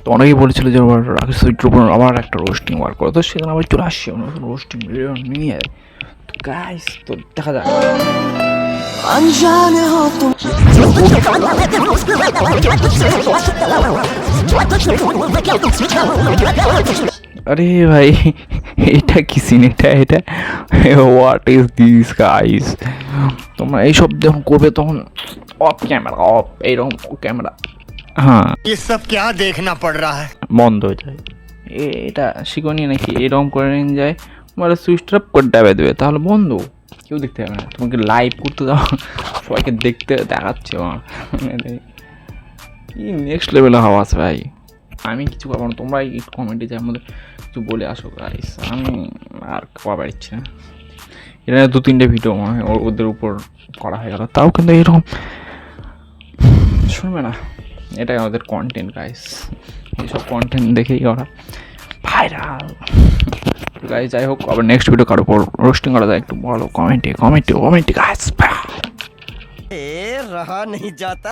তো অনেকেই বলেছিল যে আবার রাকেশ সুইটের উপর আবার একটা রোস্টিং বার করো তো সেখানে আবার চলে আসছে নতুন রোস্টিং ভিডিও নিয়ে তো গাইস তো দেখা যাক अनजाने हो तुम আরে ভাই এটা কি সিন এটা এটা হোয়াট ইজ দিস গাইস তোমরা এইসব যখন করবে তখন অফ ক্যামেরা অফ এইরকম ক্যামেরা হ্যাঁ এসব কে দেখনা পড় রা হ্যায় বন্ধ হয়ে যায় এটা শিকনি নাকি এরকম করে নিয়ে যায় মানে সুইচ ট্রাপ করে দেবে দেবে তাহলে বন্ধ কেউ দেখতে পাবে না তোমাকে লাইভ করতে দাও সবাইকে দেখতে দেখাচ্ছে আমার কি নেক্সট লেভেলে হাওয়াজ ভাই আমি কিছু পাবো না তোমরা এই কমেন্টে যার আমাদের কিছু বলে আসো গাইস আমি আর খাওয়া ইচ্ছে এটা দু তিনটে ভিডিও মনে হয় ওদের উপর করা হয়ে গেল তাও কিন্তু এরকম শুনবে না এটাই আমাদের কন্টেন্ট গাইস এইসব কন্টেন্ট দেখেই ওরা ভাইরাল গাইস যাই হোক আবার নেক্সট ভিডিও কারো উপর রোস্টিং করা যায় একটু বলো কমেন্টে কমেন্টে কমেন্টে গাইস ए, रहा नहीं जाता